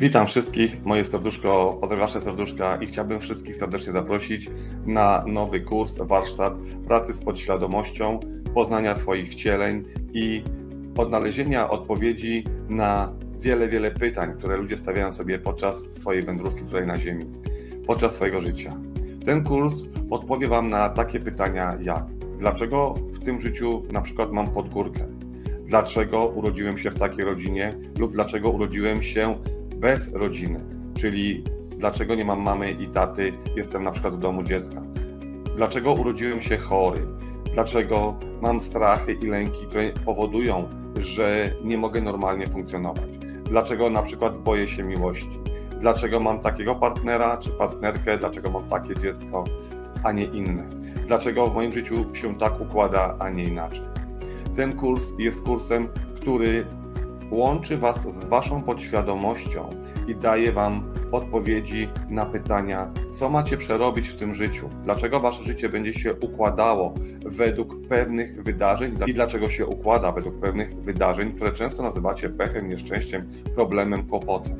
Witam wszystkich, moje serduszko, wasze serduszka i chciałbym wszystkich serdecznie zaprosić na nowy kurs, warsztat pracy z podświadomością, poznania swoich wcieleń i odnalezienia odpowiedzi na wiele, wiele pytań, które ludzie stawiają sobie podczas swojej wędrówki tutaj na Ziemi, podczas swojego życia. Ten kurs odpowie Wam na takie pytania jak dlaczego w tym życiu na przykład mam podgórkę? Dlaczego urodziłem się w takiej rodzinie lub dlaczego urodziłem się bez rodziny, czyli dlaczego nie mam mamy i taty, jestem na przykład w domu dziecka. Dlaczego urodziłem się chory? Dlaczego mam strachy i lęki, które powodują, że nie mogę normalnie funkcjonować? Dlaczego na przykład boję się miłości? Dlaczego mam takiego partnera czy partnerkę? Dlaczego mam takie dziecko, a nie inne? Dlaczego w moim życiu się tak układa, a nie inaczej? Ten kurs jest kursem, który łączy Was z Waszą podświadomością i daje Wam odpowiedzi na pytania, co macie przerobić w tym życiu, dlaczego Wasze życie będzie się układało według pewnych wydarzeń i dlaczego się układa według pewnych wydarzeń, które często nazywacie pechem, nieszczęściem, problemem, kłopotem.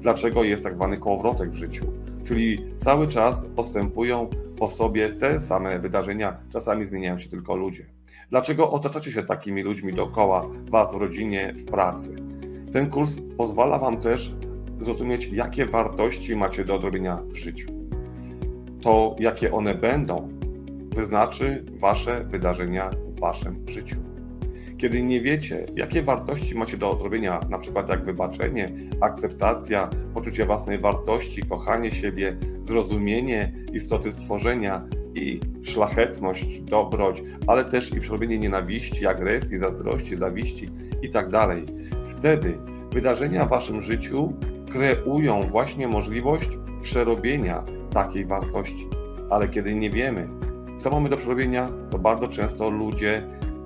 Dlaczego jest tak zwany kołowrotek w życiu, czyli cały czas postępują po sobie te same wydarzenia, czasami zmieniają się tylko ludzie. Dlaczego otaczacie się takimi ludźmi dookoła Was w rodzinie, w pracy? Ten kurs pozwala Wam też zrozumieć, jakie wartości macie do odrobienia w życiu. To, jakie one będą, wyznaczy Wasze wydarzenia w Waszym życiu. Kiedy nie wiecie, jakie wartości macie do odrobienia, na przykład jak wybaczenie, akceptacja, poczucie własnej wartości, kochanie siebie, zrozumienie istoty stworzenia, i szlachetność, dobroć, ale też i przerobienie nienawiści, agresji, zazdrości, zawiści i tak dalej. Wtedy wydarzenia w waszym życiu kreują właśnie możliwość przerobienia takiej wartości. Ale kiedy nie wiemy, co mamy do przerobienia, to bardzo często ludzie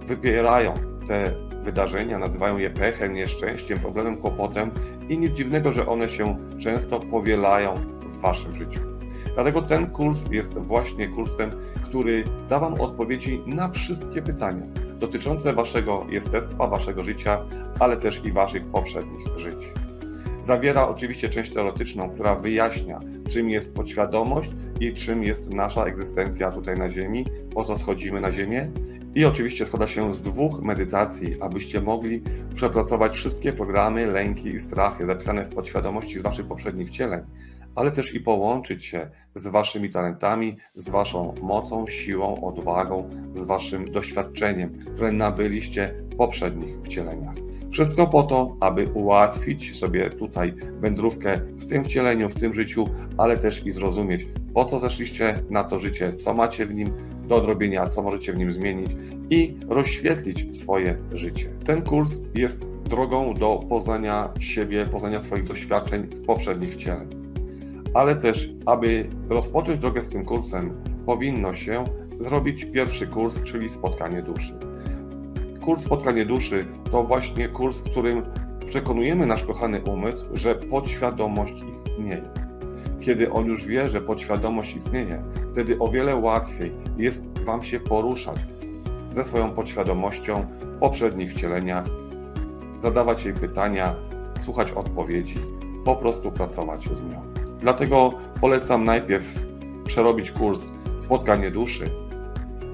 wypierają te wydarzenia, nazywają je pechem, nieszczęściem, problemem, kłopotem i nic dziwnego, że one się często powielają w waszym życiu. Dlatego ten kurs jest właśnie kursem, który da Wam odpowiedzi na wszystkie pytania dotyczące Waszego jestestwa, Waszego życia, ale też i Waszych poprzednich żyć. Zawiera oczywiście część teoretyczną, która wyjaśnia, czym jest podświadomość i czym jest nasza egzystencja tutaj na Ziemi, po co schodzimy na Ziemię. I oczywiście składa się z dwóch medytacji, abyście mogli przepracować wszystkie programy, lęki i strachy zapisane w podświadomości z Waszych poprzednich wcieleń, ale też i połączyć się z Waszymi talentami, z Waszą mocą, siłą, odwagą, z Waszym doświadczeniem, które nabyliście w poprzednich wcieleniach. Wszystko po to, aby ułatwić sobie tutaj wędrówkę w tym wcieleniu, w tym życiu, ale też i zrozumieć, po co zeszliście na to życie, co macie w nim do odrobienia, co możecie w nim zmienić i rozświetlić swoje życie. Ten kurs jest drogą do poznania siebie, poznania swoich doświadczeń z poprzednich wcieleń ale też, aby rozpocząć drogę z tym kursem, powinno się zrobić pierwszy kurs, czyli spotkanie duszy. Kurs Spotkanie Duszy to właśnie kurs, w którym przekonujemy nasz kochany umysł, że podświadomość istnieje. Kiedy on już wie, że podświadomość istnieje, wtedy o wiele łatwiej jest Wam się poruszać ze swoją podświadomością w poprzednich wcieleniach, zadawać jej pytania, słuchać odpowiedzi, po prostu pracować z nią. Dlatego polecam najpierw przerobić kurs Spotkanie Duszy,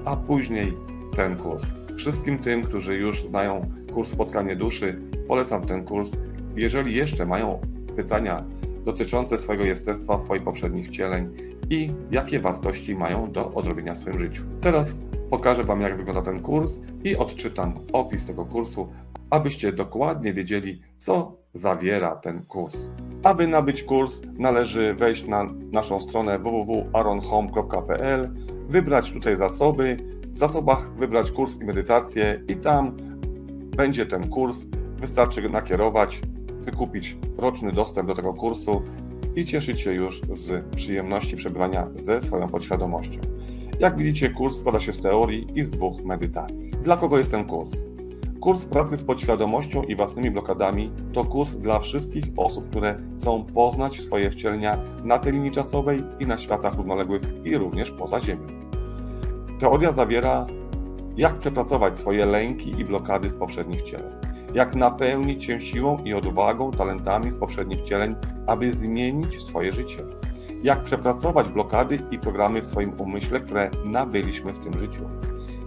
a później ten kurs. Wszystkim tym, którzy już znają kurs Spotkanie Duszy, polecam ten kurs. Jeżeli jeszcze mają pytania dotyczące swojego jestestwa, swoich poprzednich wcieleń i jakie wartości mają do odrobienia w swoim życiu. Teraz pokażę Wam, jak wygląda ten kurs i odczytam opis tego kursu, abyście dokładnie wiedzieli, co zawiera ten kurs. Aby nabyć kurs, należy wejść na naszą stronę www.aronhome.pl, wybrać tutaj zasoby, w zasobach wybrać kurs i medytację i tam będzie ten kurs. Wystarczy nakierować, wykupić roczny dostęp do tego kursu i cieszyć się już z przyjemności przebywania ze swoją podświadomością. Jak widzicie, kurs składa się z teorii i z dwóch medytacji. Dla kogo jest ten kurs? Kurs pracy z podświadomością i własnymi blokadami to kurs dla wszystkich osób, które chcą poznać swoje wcielenia na tej linii czasowej i na światach równoległych i również poza Ziemią. Teoria zawiera, jak przepracować swoje lęki i blokady z poprzednich wcieleń, jak napełnić się siłą i odwagą, talentami z poprzednich wcieleń, aby zmienić swoje życie. Jak przepracować blokady i programy w swoim umyśle, które nabyliśmy w tym życiu.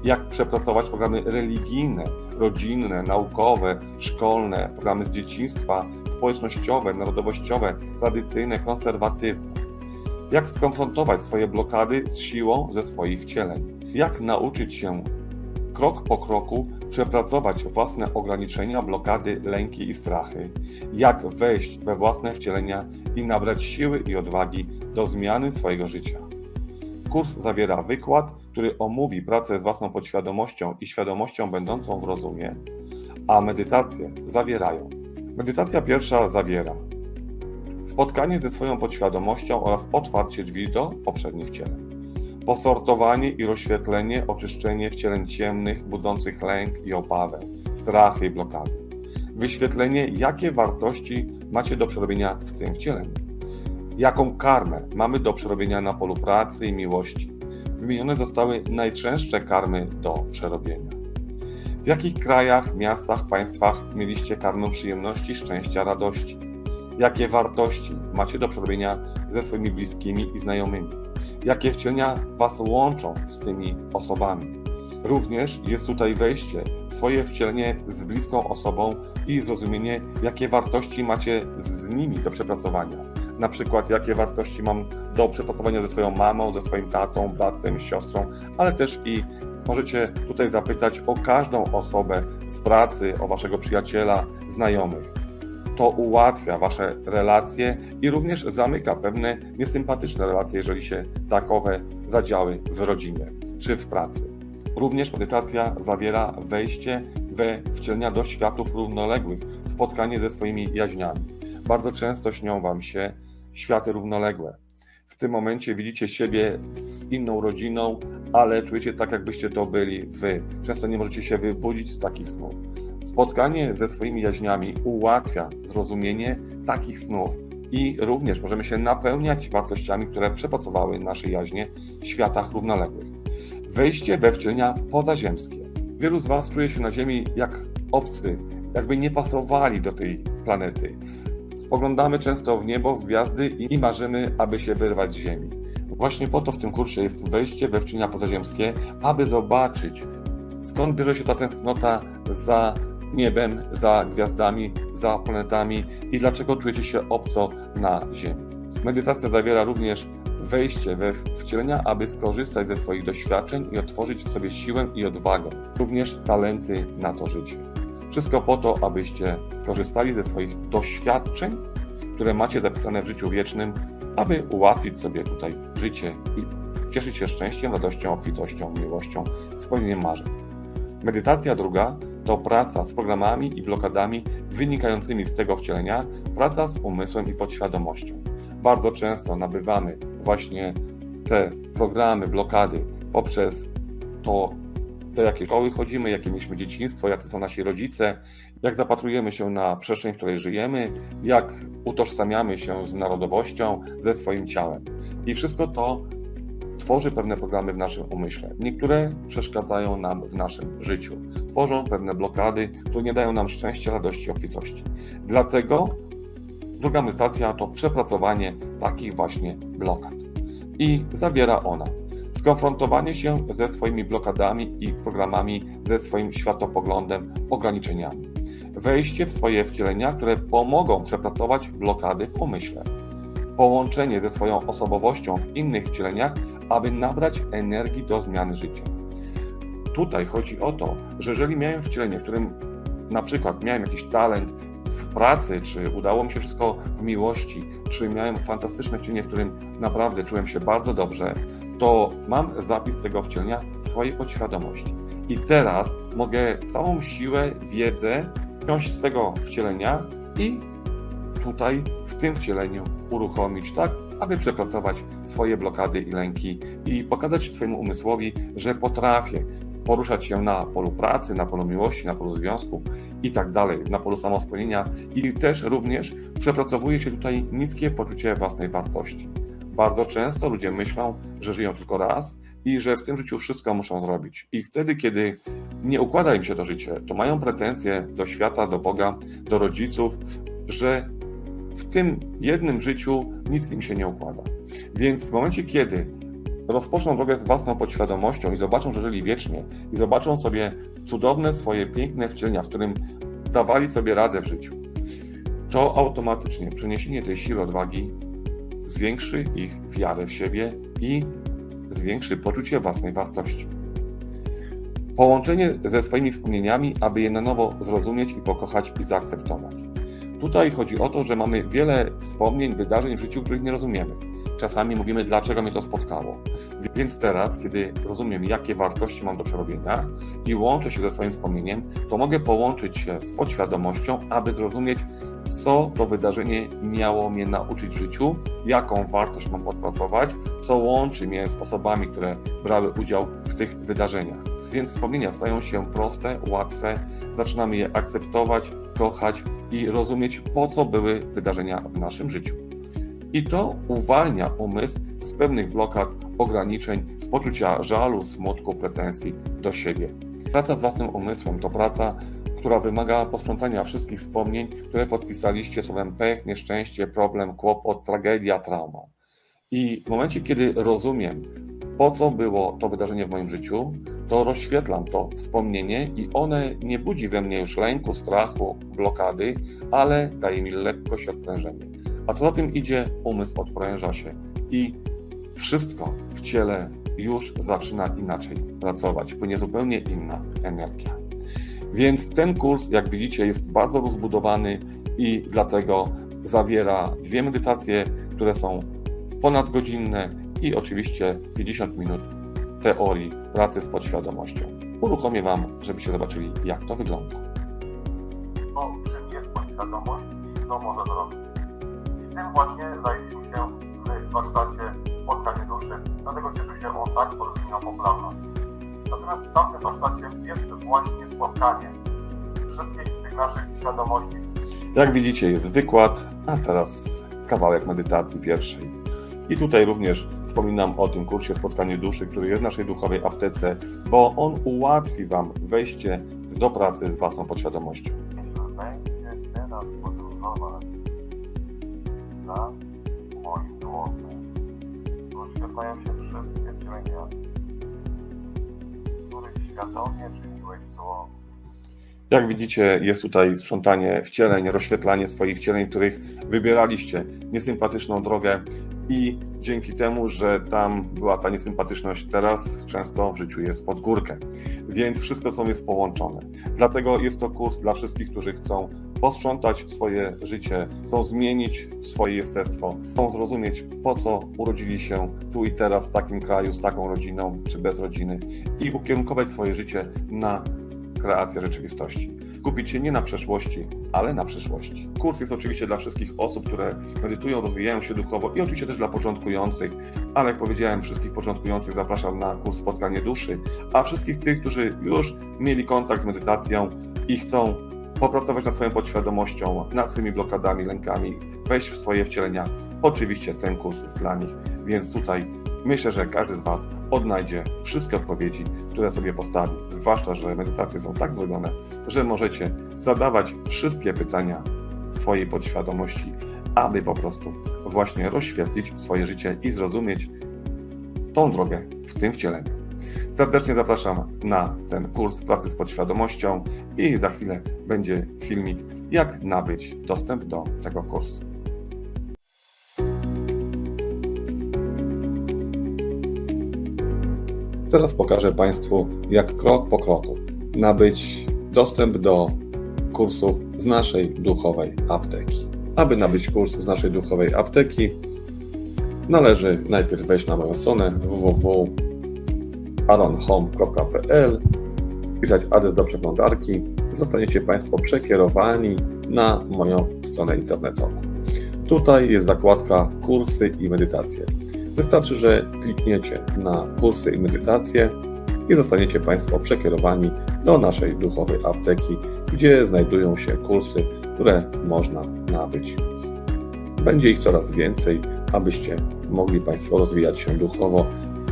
Jak przepracować programy religijne, rodzinne, naukowe, szkolne, programy z dzieciństwa, społecznościowe, narodowościowe, tradycyjne, konserwatywne. Jak skonfrontować swoje blokady z siłą ze swoich wcieleń. Jak nauczyć się krok po kroku przepracować własne ograniczenia, blokady, lęki i strachy, jak wejść we własne wcielenia i nabrać siły i odwagi do zmiany swojego życia. Kurs zawiera wykład, który omówi pracę z własną podświadomością i świadomością będącą w rozumie, a medytacje zawierają. Medytacja pierwsza zawiera spotkanie ze swoją podświadomością oraz otwarcie drzwi do poprzednich wcieleń posortowanie i rozświetlenie, oczyszczenie wcieleń ciemnych, budzących lęk i obawę, strachy i blokady. Wyświetlenie, jakie wartości macie do przerobienia w tym wcieleniu. Jaką karmę mamy do przerobienia na polu pracy i miłości. Wymienione zostały najczęstsze karmy do przerobienia. W jakich krajach, miastach, państwach mieliście karmę przyjemności, szczęścia, radości? Jakie wartości macie do przerobienia ze swoimi bliskimi i znajomymi? Jakie wcielenia Was łączą z tymi osobami. Również jest tutaj wejście swoje wcielenie z bliską osobą i zrozumienie, jakie wartości macie z nimi do przepracowania. Na przykład, jakie wartości mam do przepracowania ze swoją mamą, ze swoim tatą, bratem, siostrą, ale też i możecie tutaj zapytać o każdą osobę z pracy, o waszego przyjaciela, znajomych to ułatwia Wasze relacje i również zamyka pewne niesympatyczne relacje, jeżeli się takowe zadziały w rodzinie czy w pracy. Również medytacja zawiera wejście we wcielenia do światów równoległych, spotkanie ze swoimi jaźniami. Bardzo często śnią Wam się światy równoległe. W tym momencie widzicie siebie z inną rodziną, ale czujecie tak, jakbyście to byli Wy. Często nie możecie się wybudzić z takich snów. Spotkanie ze swoimi jaźniami ułatwia zrozumienie takich snów i również możemy się napełniać wartościami, które przepracowały nasze jaźnie w światach równoległych. Wejście we wcielenia pozaziemskie. Wielu z Was czuje się na Ziemi jak obcy, jakby nie pasowali do tej planety. Spoglądamy często w niebo, w gwiazdy i marzymy, aby się wyrwać z Ziemi. Właśnie po to w tym kursie jest wejście we wcielenia pozaziemskie, aby zobaczyć, skąd bierze się ta tęsknota za niebem, za gwiazdami, za planetami i dlaczego czujecie się obco na Ziemi. Medytacja zawiera również wejście we wcielenia, aby skorzystać ze swoich doświadczeń i otworzyć w sobie siłę i odwagę, również talenty na to życie. Wszystko po to, abyście skorzystali ze swoich doświadczeń, które macie zapisane w życiu wiecznym, aby ułatwić sobie tutaj życie i cieszyć się szczęściem, radością, obfitością, miłością, spełnieniem marzeń. Medytacja druga to praca z programami i blokadami wynikającymi z tego wcielenia, praca z umysłem i podświadomością. Bardzo często nabywamy właśnie te programy, blokady poprzez to, do jakiej szkoły chodzimy, jakie mieliśmy dzieciństwo, jacy są nasi rodzice, jak zapatrujemy się na przestrzeń, w której żyjemy, jak utożsamiamy się z narodowością, ze swoim ciałem. I wszystko to tworzy pewne programy w naszym umyśle. Niektóre przeszkadzają nam w naszym życiu, tworzą pewne blokady, które nie dają nam szczęścia, radości, obfitości. Dlatego druga medytacja to przepracowanie takich właśnie blokad. I zawiera ona skonfrontowanie się ze swoimi blokadami i programami, ze swoim światopoglądem, ograniczeniami. Wejście w swoje wcielenia, które pomogą przepracować blokady w umyśle połączenie ze swoją osobowością w innych wcieleniach, aby nabrać energii do zmiany życia. Tutaj chodzi o to, że jeżeli miałem wcielenie, w którym na przykład miałem jakiś talent w pracy, czy udało mi się wszystko w miłości, czy miałem fantastyczne wcielenie, w którym naprawdę czułem się bardzo dobrze, to mam zapis tego wcielenia w swojej podświadomości. I teraz mogę całą siłę, wiedzę wziąć z tego wcielenia i tutaj w tym wcieleniu uruchomić, tak, aby przepracować swoje blokady i lęki i pokazać swojemu umysłowi, że potrafię poruszać się na polu pracy, na polu miłości, na polu związku i tak dalej, na polu samospełnienia i też również przepracowuje się tutaj niskie poczucie własnej wartości. Bardzo często ludzie myślą, że żyją tylko raz i że w tym życiu wszystko muszą zrobić. I wtedy, kiedy nie układa im się to życie, to mają pretensje do świata, do Boga, do rodziców, że w tym jednym życiu nic im się nie układa. Więc w momencie, kiedy rozpoczną drogę z własną podświadomością i zobaczą, że żyli wiecznie, i zobaczą sobie cudowne swoje piękne wcielenia, w którym dawali sobie radę w życiu, to automatycznie przeniesienie tej siły odwagi zwiększy ich wiarę w siebie i zwiększy poczucie własnej wartości. Połączenie ze swoimi wspomnieniami, aby je na nowo zrozumieć i pokochać i zaakceptować. Tutaj chodzi o to, że mamy wiele wspomnień, wydarzeń w życiu, których nie rozumiemy. Czasami mówimy, dlaczego mnie to spotkało. Więc teraz, kiedy rozumiem, jakie wartości mam do przerobienia i łączę się ze swoim wspomnieniem, to mogę połączyć się z podświadomością, aby zrozumieć, co to wydarzenie miało mnie nauczyć w życiu, jaką wartość mam odpracować, co łączy mnie z osobami, które brały udział w tych wydarzeniach. Więc wspomnienia stają się proste, łatwe, zaczynamy je akceptować, kochać i rozumieć, po co były wydarzenia w naszym życiu. I to uwalnia umysł z pewnych blokad, ograniczeń, z poczucia żalu, smutku, pretensji do siebie. Praca z własnym umysłem to praca, która wymaga posprzątania wszystkich wspomnień, które podpisaliście słowem pech, nieszczęście, problem, kłopot, tragedia, trauma. I w momencie, kiedy rozumiem, po co było to wydarzenie w moim życiu, to rozświetlam to wspomnienie i one nie budzi we mnie już lęku, strachu, blokady, ale daje mi lekkość odprężenie. A co za tym idzie, umysł odpręża się i wszystko w ciele już zaczyna inaczej pracować, płynie zupełnie inna energia. Więc ten kurs, jak widzicie, jest bardzo rozbudowany i dlatego zawiera dwie medytacje, które są ponadgodzinne i oczywiście 50 minut teorii pracy z podświadomością. Uruchomię Wam, żebyście zobaczyli, jak to wygląda. to czym jest podświadomość i co może zrobić. I tym właśnie zajęliśmy się w warsztacie Spotkanie Duszy, dlatego cieszy się on tak olbrzymią popularność. Natomiast w tamtym warsztacie jest właśnie spotkanie wszystkich tych naszych świadomości, Jak widzicie, jest wykład, a teraz kawałek medytacji pierwszej. I tutaj również wspominam o tym kursie Spotkanie Duszy, który jest w naszej duchowej aptece, bo on ułatwi Wam wejście do pracy z Własną podświadomością. się wszystkie których świadomie czyniłeś zło. Jak widzicie, jest tutaj sprzątanie wcieleń, rozświetlanie swoich wcieleń, których wybieraliście niesympatyczną drogę i dzięki temu, że tam była ta niesympatyczność, teraz często w życiu jest pod górkę. Więc wszystko są jest połączone. Dlatego jest to kurs dla wszystkich, którzy chcą posprzątać swoje życie, chcą zmienić swoje jestestwo, chcą zrozumieć, po co urodzili się tu i teraz w takim kraju, z taką rodziną czy bez rodziny i ukierunkować swoje życie na kreację rzeczywistości. Skupić się nie na przeszłości, ale na przyszłości. Kurs jest oczywiście dla wszystkich osób, które medytują, rozwijają się duchowo i oczywiście też dla początkujących, ale jak powiedziałem, wszystkich początkujących zapraszam na kurs Spotkanie Duszy, a wszystkich tych, którzy już mieli kontakt z medytacją i chcą popracować nad swoją podświadomością, nad swoimi blokadami, lękami, wejść w swoje wcielenia, oczywiście ten kurs jest dla nich, więc tutaj Myślę, że każdy z Was odnajdzie wszystkie odpowiedzi, które sobie postawi. Zwłaszcza, że medytacje są tak zrobione, że możecie zadawać wszystkie pytania swojej podświadomości, aby po prostu właśnie rozświetlić swoje życie i zrozumieć tą drogę w tym wcieleniu. Serdecznie zapraszam na ten kurs pracy z podświadomością i za chwilę będzie filmik, jak nabyć dostęp do tego kursu. Teraz pokażę Państwu, jak krok po kroku nabyć dostęp do kursów z naszej duchowej apteki. Aby nabyć kurs z naszej duchowej apteki, należy najpierw wejść na moją stronę www.aronhome.pl, wpisać adres do przeglądarki. Zostaniecie Państwo przekierowani na moją stronę internetową. Tutaj jest zakładka kursy i medytacje. Wystarczy, że klikniecie na kursy i medytacje i zostaniecie Państwo przekierowani do naszej duchowej apteki, gdzie znajdują się kursy, które można nabyć. Będzie ich coraz więcej, abyście mogli Państwo rozwijać się duchowo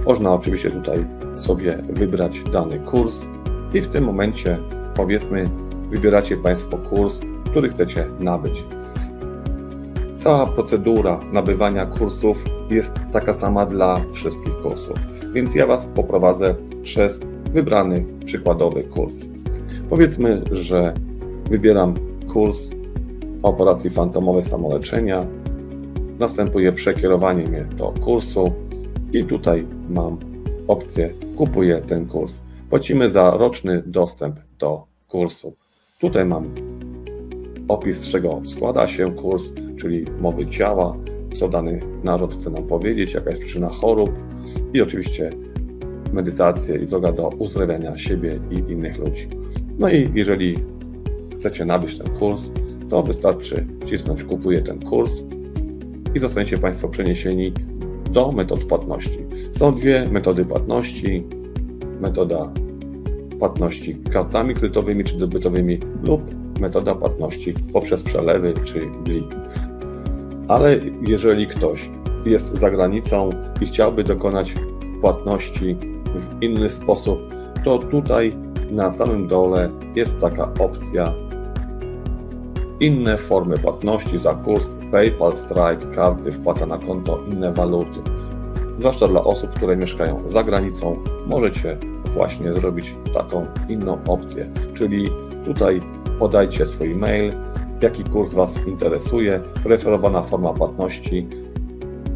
Można oczywiście tutaj sobie wybrać dany kurs i w tym momencie powiedzmy wybieracie Państwo kurs, który chcecie nabyć. Cała procedura nabywania kursów jest taka sama dla wszystkich kursów, więc ja Was poprowadzę przez wybrany przykładowy kurs. Powiedzmy, że wybieram kurs operacji fantomowe samoleczenia, następuje przekierowanie mnie do kursu i tutaj mam opcję kupuję ten kurs. Płacimy za roczny dostęp do kursu. Tutaj mam opis, z czego składa się kurs, czyli mowy ciała, co dany naród chce nam powiedzieć, jaka jest przyczyna chorób i oczywiście medytację i droga do uzdrawiania siebie i innych ludzi. No i jeżeli chcecie nabyć ten kurs, to wystarczy wcisnąć kupuję ten kurs i zostaniecie Państwo przeniesieni do metod płatności. Są dwie metody płatności. Metoda płatności kartami kredytowymi czy debetowymi lub metoda płatności poprzez przelewy czy blik. Ale jeżeli ktoś jest za granicą i chciałby dokonać płatności w inny sposób, to tutaj na samym dole jest taka opcja inne formy płatności za kurs PayPal, Stripe, karty, wpłata na konto, inne waluty. Zwłaszcza dla osób, które mieszkają za granicą, możecie właśnie zrobić taką inną opcję, czyli tutaj podajcie swój mail, jaki kurs Was interesuje, preferowana forma płatności,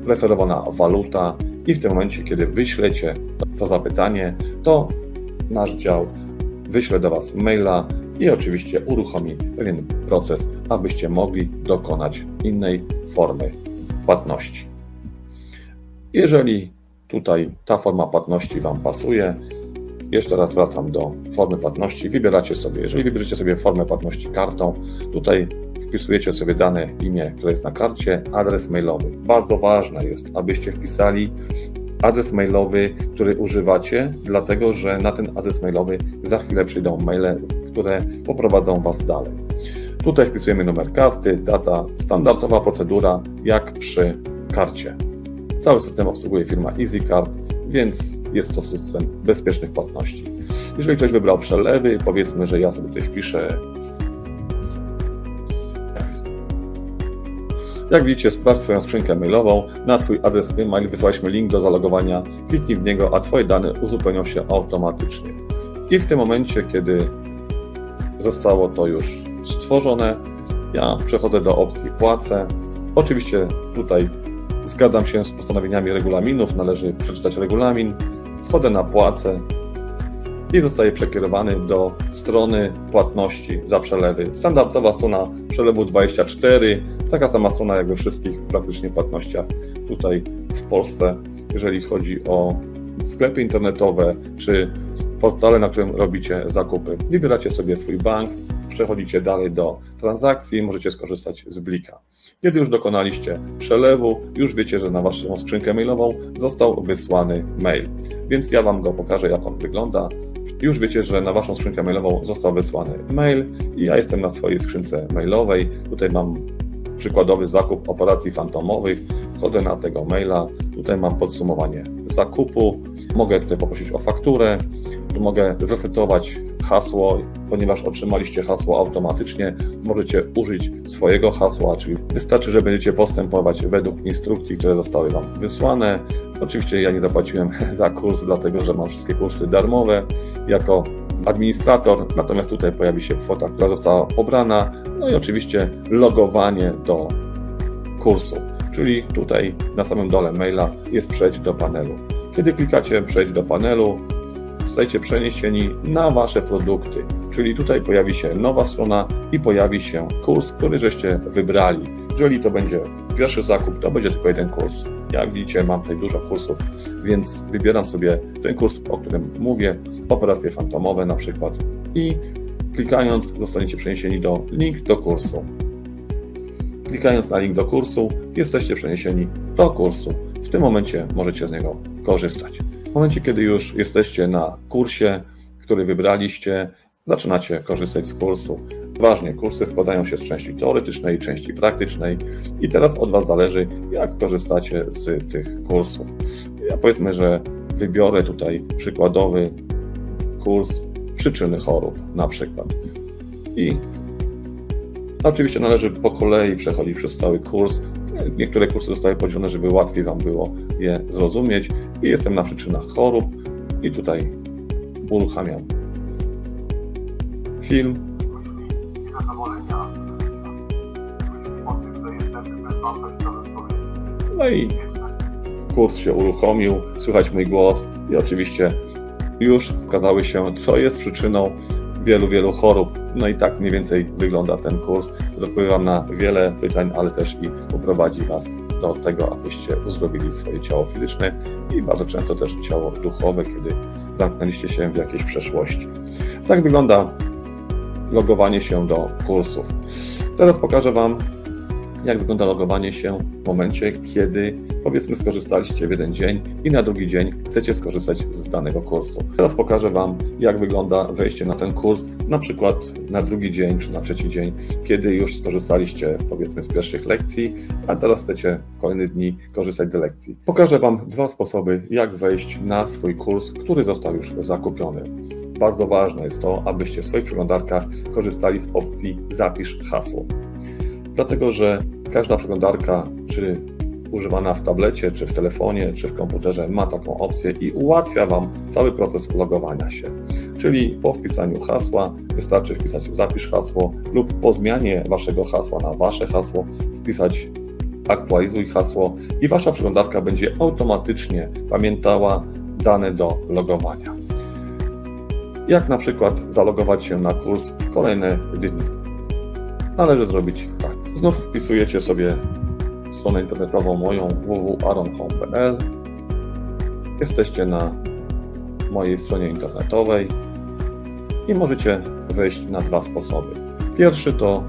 preferowana waluta i w tym momencie, kiedy wyślecie to, to zapytanie, to nasz dział wyśle do Was maila i oczywiście uruchomi pewien proces, abyście mogli dokonać innej formy płatności. Jeżeli tutaj ta forma płatności Wam pasuje, jeszcze raz wracam do formy płatności. Wybieracie sobie, jeżeli wybierzecie sobie formę płatności kartą, tutaj wpisujecie sobie dane imię, które jest na karcie, adres mailowy. Bardzo ważne jest, abyście wpisali adres mailowy, który używacie, dlatego że na ten adres mailowy za chwilę przyjdą maile, które poprowadzą Was dalej. Tutaj wpisujemy numer karty, data, standardowa procedura jak przy karcie. Cały system obsługuje firma EasyCard, więc jest to system bezpiecznych płatności. Jeżeli ktoś wybrał przelewy, powiedzmy, że ja sobie tutaj wpiszę. Jak widzicie, sprawdź swoją skrzynkę mailową. Na Twój adres e-mail wysłaliśmy link do zalogowania. Kliknij w niego, a Twoje dane uzupełnią się automatycznie. I w tym momencie, kiedy zostało to już stworzone, ja przechodzę do opcji płacę. Oczywiście tutaj zgadzam się z postanowieniami regulaminów, należy przeczytać regulamin. Wchodzę na płacę i zostaje przekierowany do strony płatności za przelewy. Standardowa strona przelewu 24, taka sama strona jak we wszystkich praktycznie płatnościach tutaj w Polsce, jeżeli chodzi o sklepy internetowe czy portale, na którym robicie zakupy. Wybieracie sobie swój bank, przechodzicie dalej do transakcji, możecie skorzystać z Blika. Kiedy już dokonaliście przelewu, już wiecie, że na Waszą skrzynkę mailową został wysłany mail. Więc ja Wam go pokażę, jak on wygląda. Już wiecie, że na Waszą skrzynkę mailową został wysłany mail i ja jestem na swojej skrzynce mailowej. Tutaj mam przykładowy zakup operacji fantomowych. Wchodzę na tego maila. Tutaj mam podsumowanie zakupu. Mogę tutaj poprosić o fakturę. Mogę zresetować hasło, ponieważ otrzymaliście hasło automatycznie. Możecie użyć swojego hasła, czyli wystarczy, że będziecie postępować według instrukcji, które zostały Wam wysłane. Oczywiście ja nie zapłaciłem za kurs, dlatego że mam wszystkie kursy darmowe jako administrator, natomiast tutaj pojawi się kwota, która została pobrana, no i oczywiście logowanie do kursu, czyli tutaj na samym dole maila jest przejdź do panelu. Kiedy klikacie przejdź do panelu, zostajecie przeniesieni na Wasze produkty, czyli tutaj pojawi się nowa strona i pojawi się kurs, który żeście wybrali. Jeżeli to będzie pierwszy zakup, to będzie tylko jeden kurs. Jak widzicie, mam tutaj dużo kursów, więc wybieram sobie ten kurs, o którym mówię, operacje fantomowe na przykład i klikając zostaniecie przeniesieni do link do kursu. Klikając na link do kursu, jesteście przeniesieni do kursu. W tym momencie możecie z niego korzystać. W momencie, kiedy już jesteście na kursie, który wybraliście, zaczynacie korzystać z kursu. Ważnie, kursy składają się z części teoretycznej, części praktycznej i teraz od Was zależy, jak korzystacie z tych kursów. Ja powiedzmy, że wybiorę tutaj przykładowy kurs przyczyny chorób na przykład. I oczywiście należy po kolei przechodzić przez cały kurs. Niektóre kursy zostały podzielone, żeby łatwiej Wam było je zrozumieć. I jestem na przyczynach chorób i tutaj uruchamiam film. No i kurs się uruchomił, słychać mój głos i oczywiście już okazały się, co jest przyczyną wielu, wielu chorób. No i tak mniej więcej wygląda ten kurs. Odpowie Wam na wiele pytań, ale też i uprowadzi Was do tego, abyście uzdrowili swoje ciało fizyczne i bardzo często też ciało duchowe, kiedy zamknęliście się w jakiejś przeszłości. Tak wygląda logowanie się do kursów. Teraz pokażę Wam, jak wygląda logowanie się w momencie, kiedy powiedzmy skorzystaliście w jeden dzień i na drugi dzień chcecie skorzystać z danego kursu. Teraz pokażę Wam, jak wygląda wejście na ten kurs, na przykład na drugi dzień czy na trzeci dzień, kiedy już skorzystaliście powiedzmy z pierwszych lekcji, a teraz chcecie w kolejnych dni korzystać z lekcji. Pokażę Wam dwa sposoby, jak wejść na swój kurs, który został już zakupiony. Bardzo ważne jest to, abyście w swoich przeglądarkach korzystali z opcji Zapisz hasło dlatego że każda przeglądarka, czy używana w tablecie, czy w telefonie, czy w komputerze, ma taką opcję i ułatwia Wam cały proces logowania się. Czyli po wpisaniu hasła wystarczy wpisać zapisz hasło lub po zmianie Waszego hasła na Wasze hasło wpisać aktualizuj hasło i Wasza przeglądarka będzie automatycznie pamiętała dane do logowania. Jak na przykład zalogować się na kurs w kolejne dni? należy zrobić tak. Znów wpisujecie sobie stronę internetową moją www.aronhome.pl Jesteście na mojej stronie internetowej i możecie wejść na dwa sposoby. Pierwszy to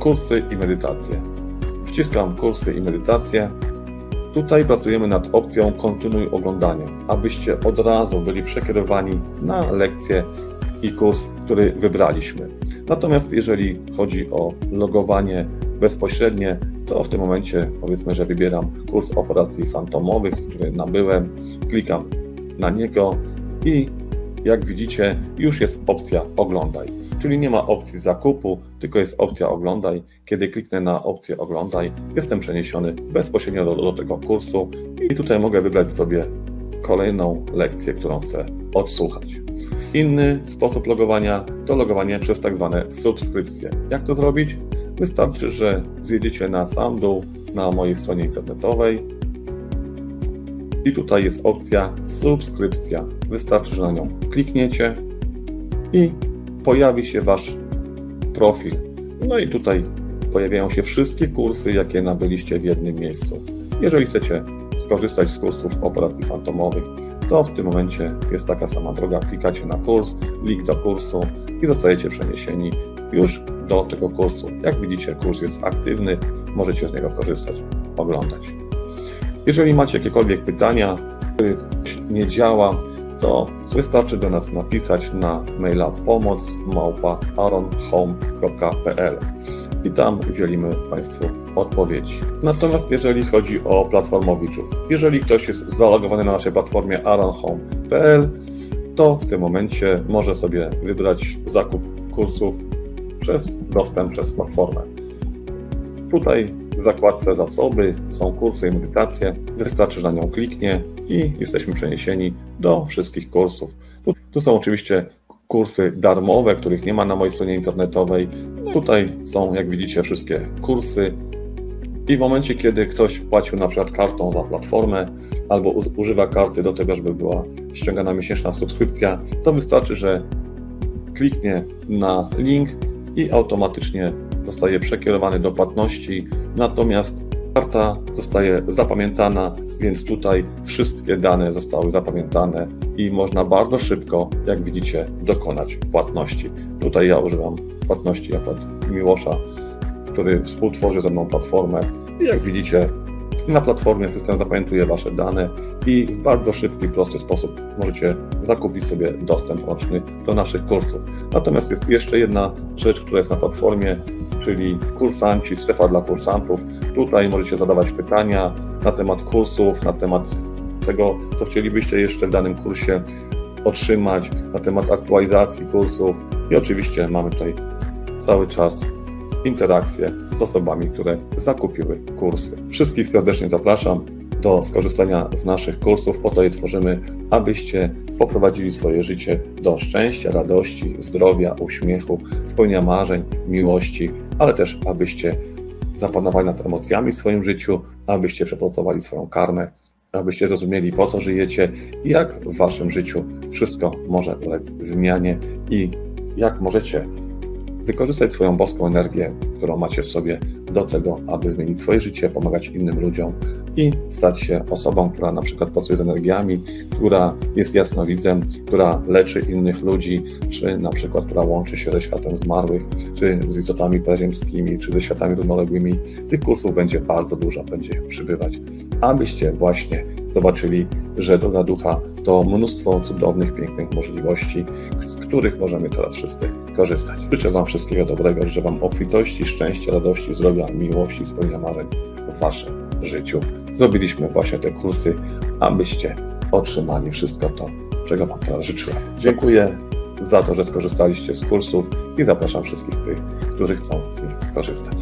kursy i medytacje. Wciskam kursy i medytacje. Tutaj pracujemy nad opcją kontynuuj oglądanie, abyście od razu byli przekierowani na lekcję i kurs, który wybraliśmy. Natomiast jeżeli chodzi o logowanie bezpośrednie, to w tym momencie powiedzmy, że wybieram kurs operacji fantomowych, który nabyłem, klikam na niego i jak widzicie już jest opcja oglądaj. Czyli nie ma opcji zakupu, tylko jest opcja oglądaj. Kiedy kliknę na opcję oglądaj, jestem przeniesiony bezpośrednio do, do tego kursu i tutaj mogę wybrać sobie kolejną lekcję, którą chcę odsłuchać. Inny sposób logowania to logowanie przez tak zwane subskrypcje. Jak to zrobić? Wystarczy, że zjedziecie na sam dół na mojej stronie internetowej i tutaj jest opcja subskrypcja. Wystarczy, że na nią klikniecie i pojawi się Wasz profil. No i tutaj pojawiają się wszystkie kursy, jakie nabyliście w jednym miejscu. Jeżeli chcecie skorzystać z kursów operacji fantomowych, to w tym momencie jest taka sama droga. Klikacie na kurs, link do kursu i zostajecie przeniesieni już do tego kursu. Jak widzicie, kurs jest aktywny, możecie z niego korzystać, oglądać. Jeżeli macie jakiekolwiek pytania, których nie działa, to wystarczy do nas napisać na maila pomoc aronhome.pl i tam udzielimy Państwu odpowiedzi. Natomiast jeżeli chodzi o platformowiczów, jeżeli ktoś jest zalogowany na naszej platformie aronhome.pl, to w tym momencie może sobie wybrać zakup kursów przez dostęp przez platformę. Tutaj w zakładce zasoby są kursy i medytacje. Wystarczy, że na nią kliknie i jesteśmy przeniesieni do wszystkich kursów. Tu, tu są oczywiście kursy darmowe, których nie ma na mojej stronie internetowej. Tutaj są, jak widzicie, wszystkie kursy. I w momencie, kiedy ktoś płacił na przykład kartą za platformę albo używa karty do tego, żeby była ściągana miesięczna subskrypcja, to wystarczy, że kliknie na link i automatycznie zostaje przekierowany do płatności. Natomiast karta zostaje zapamiętana, więc tutaj wszystkie dane zostały zapamiętane i można bardzo szybko, jak widzicie, dokonać płatności. Tutaj ja używam płatności akurat Miłosza, który współtworzy ze mną platformę. I jak widzicie, na platformie system zapamiętuje Wasze dane i w bardzo szybki, prosty sposób możecie zakupić sobie dostęp roczny do naszych kursów. Natomiast jest jeszcze jedna rzecz, która jest na platformie, czyli kursanci, strefa dla kursantów. Tutaj możecie zadawać pytania na temat kursów, na temat tego, co chcielibyście jeszcze w danym kursie otrzymać, na temat aktualizacji kursów i oczywiście mamy tutaj cały czas interakcje z osobami, które zakupiły kursy. Wszystkich serdecznie zapraszam do skorzystania z naszych kursów. Po to je tworzymy, abyście poprowadzili swoje życie do szczęścia, radości, zdrowia, uśmiechu, spełnienia marzeń, miłości, ale też abyście zapanowali nad emocjami w swoim życiu, abyście przepracowali swoją karmę, abyście zrozumieli po co żyjecie i jak w waszym życiu wszystko może ulec zmianie i jak możecie wykorzystać swoją boską energię, którą macie w sobie do tego, aby zmienić swoje życie, pomagać innym ludziom i stać się osobą, która na przykład pracuje z energiami, która jest jasnowidzem, która leczy innych ludzi, czy na przykład, która łączy się ze światem zmarłych, czy z istotami pozaziemskimi, czy ze światami równoległymi. Tych kursów będzie bardzo dużo, będzie przybywać, abyście właśnie zobaczyli, że droga ducha to mnóstwo cudownych, pięknych możliwości, z których możemy teraz wszyscy korzystać. Życzę Wam wszystkiego dobrego, życzę Wam obfitości, szczęścia, radości, zdrowia, miłości, spełnienia marzeń w Waszym życiu. Zrobiliśmy właśnie te kursy, abyście otrzymali wszystko to, czego Wam teraz życzyłem. Dziękuję za to, że skorzystaliście z kursów i zapraszam wszystkich tych, którzy chcą z nich skorzystać.